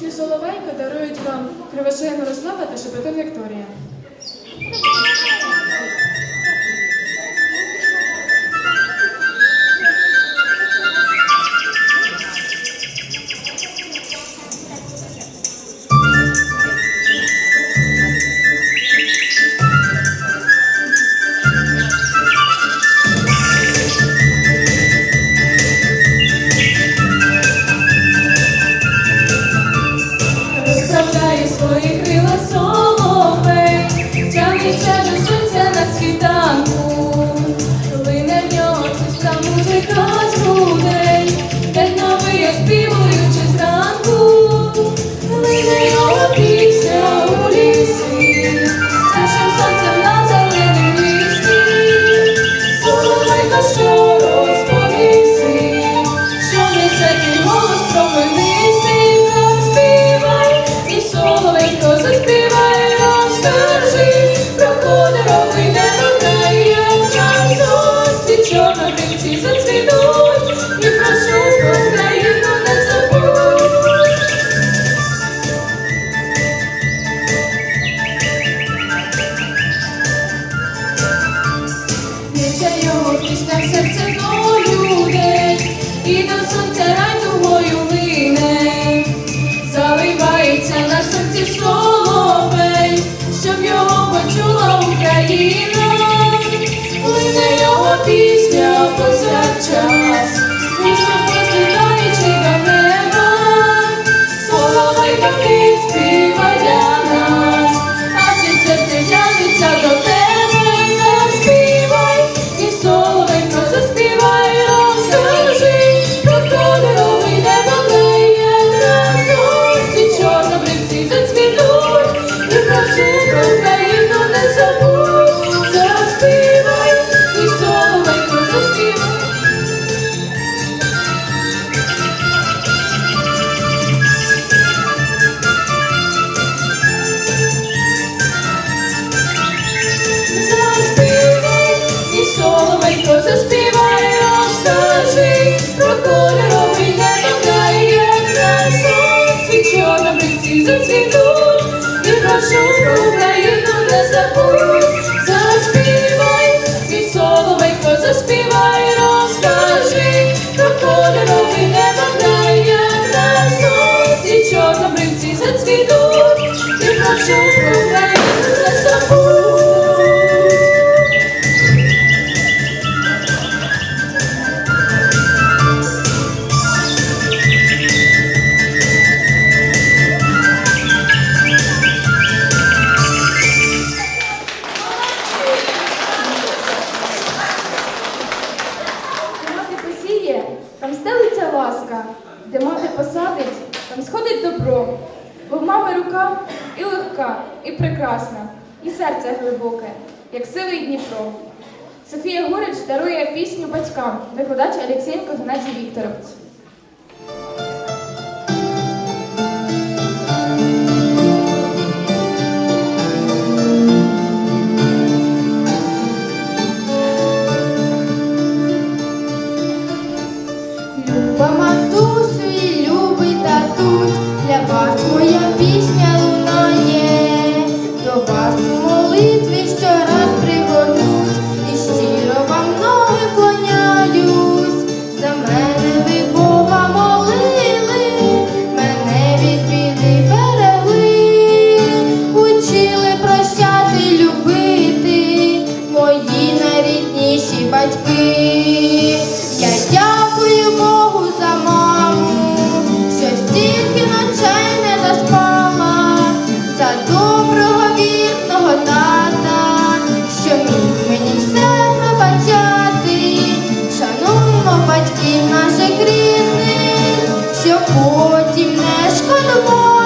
пісню Соловейка дарують вам Кривошея Мирослава та Шепетун Вікторія. царя тугою ми. Україну не забуду. Що то не вправа рука і легка, і прекрасна, і серце глибоке, як сивий Дніпро. Софія Гурич дарує пісню батькам, викладач Олексієнко Геннадій Вікторович. потім не шкодував.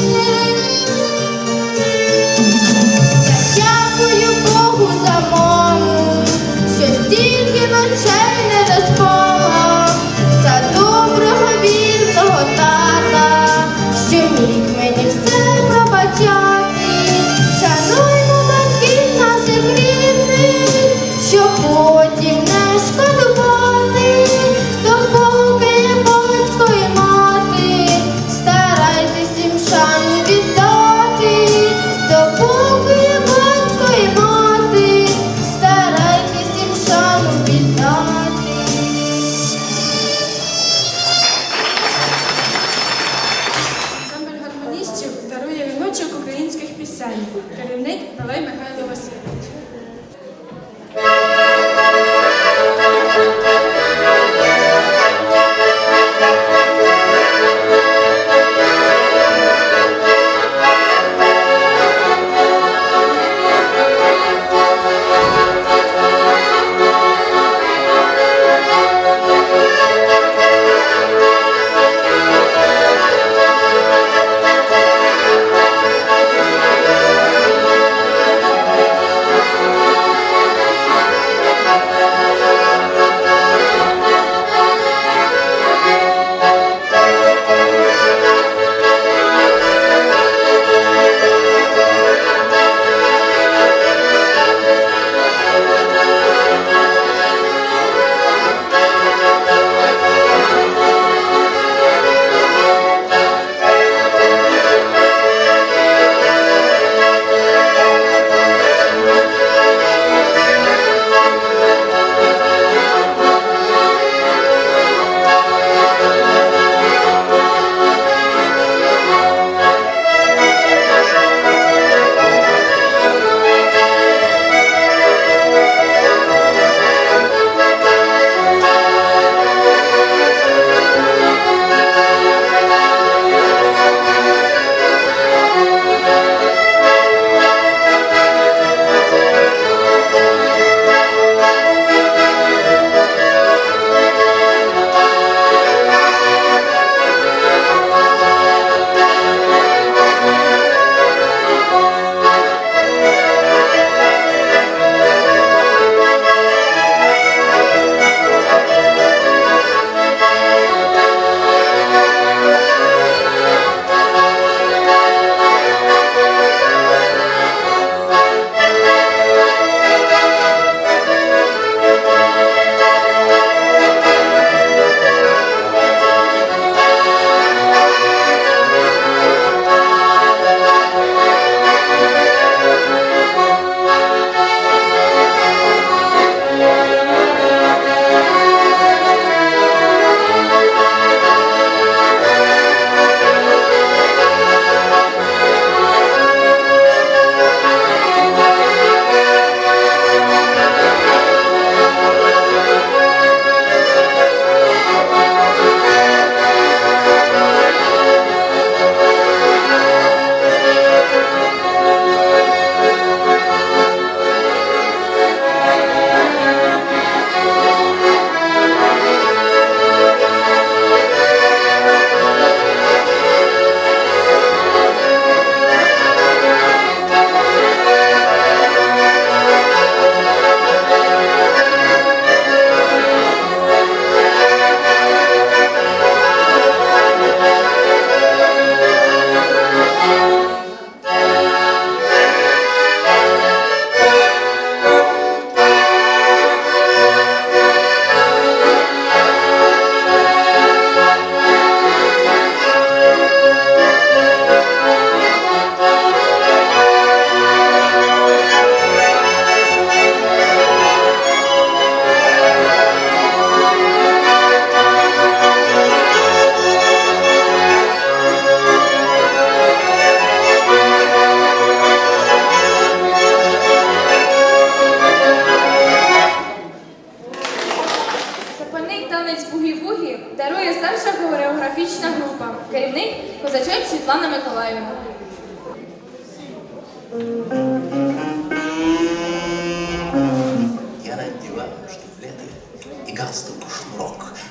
Я дякую Богу за маму, що стільки ночей не.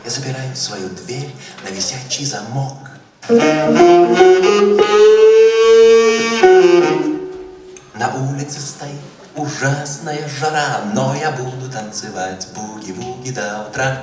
я забираю свою дверь на висячий замок. На улице стоит ужасная жара, но я буду танцевать буги-вуги до утра.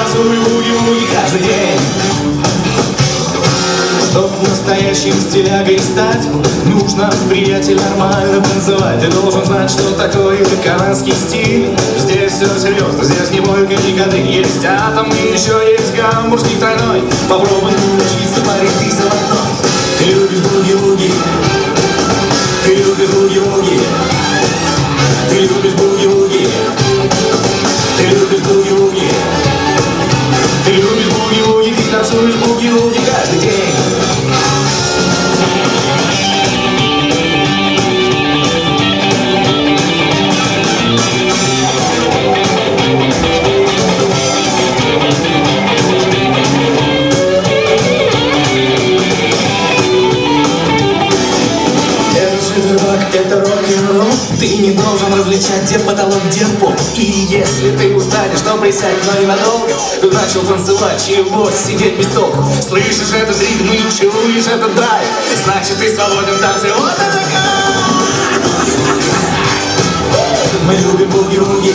Танцую буги-буги каждый день. Чтоб настоящим стилягой стать Нужно, приятель, нормально танцевать Ты должен знать, что такое канадский стиль. Здесь все серьезно, здесь не бойко никогда Есть атом и еще есть гамбургский тройной. Попробуй научиться парить ты золотой Ты любишь буги-буги Ты любишь буги-буги Ты любишь буги-буги 솔고기 우리가 되게 чего сидеть без толку Слышишь этот ритм и чуешь этот драйв? Значит, ты свободен в танце, вот это кайф! Мы любим буги-буги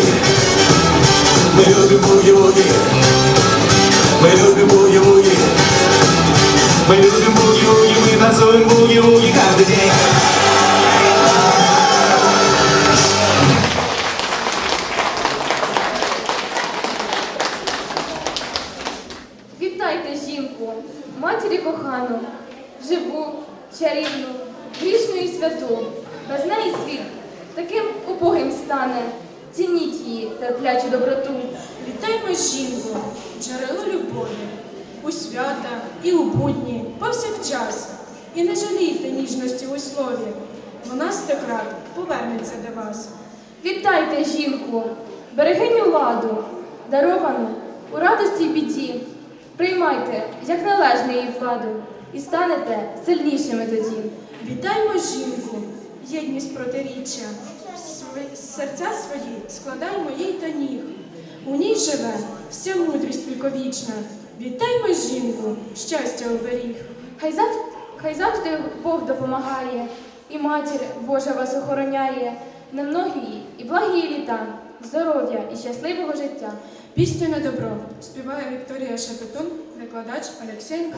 повсякчас. І не жалійте ніжності у слові. Вона стекрат повернеться до вас. Вітайте жінку, берегиню ладу, даровану у радості й біді. Приймайте, як належне її владу, і станете сильнішими тоді. Вітаймо жінку, єдність протиріччя. Серця свої складаймо їй до ніг. У ній живе вся мудрість віковічна. Вітаймо жінку, щастя оберіг. Хай завжди, хай завжди Бог допомагає, і матір Божа вас охороняє. На многії і благі літа, здоров'я і щасливого життя. Пісню на добро співає Вікторія Шепетун, викладач Олексєнко.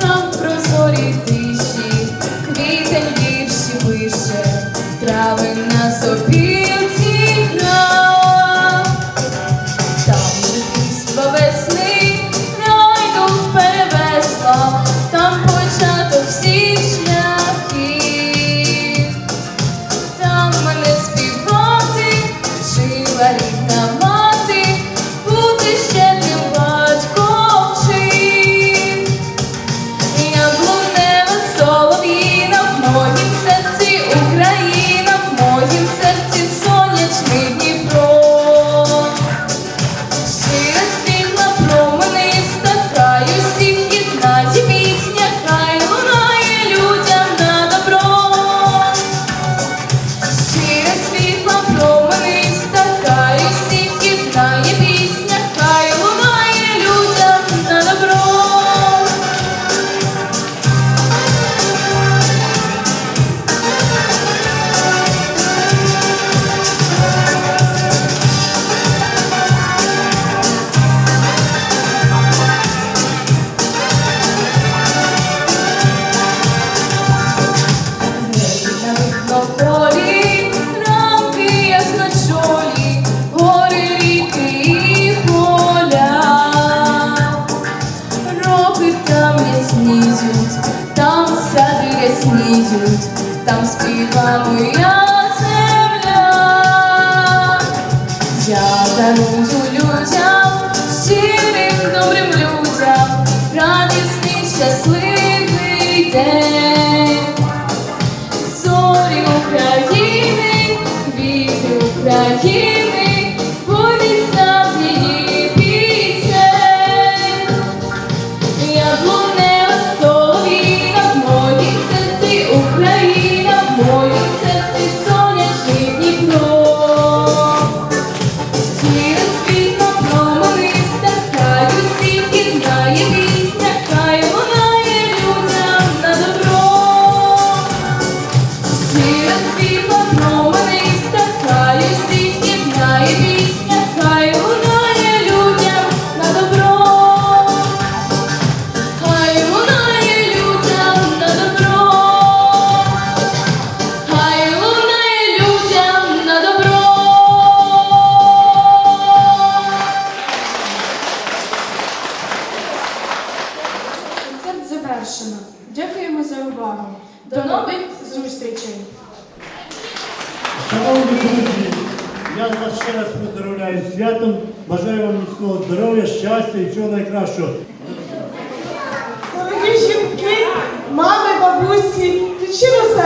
згора. Там прозорі тиші, amor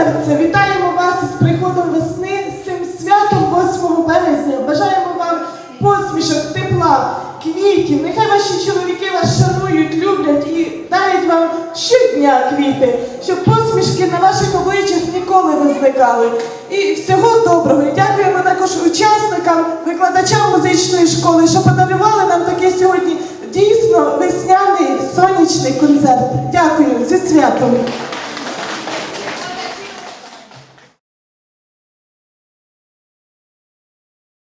серця вітаємо вас із приходом весни, з цим святом 8 березня. Бажаємо вам посмішок, тепла, квітів. Нехай ваші чоловіки вас шанують, люблять і дарять вам щодня квіти, щоб посмішки на ваших обличчях ніколи не зникали. І всього доброго. І дякуємо також учасникам, викладачам музичної школи, що подарували нам такий сьогодні дійсно весняний сонячний концерт. Дякую зі святом.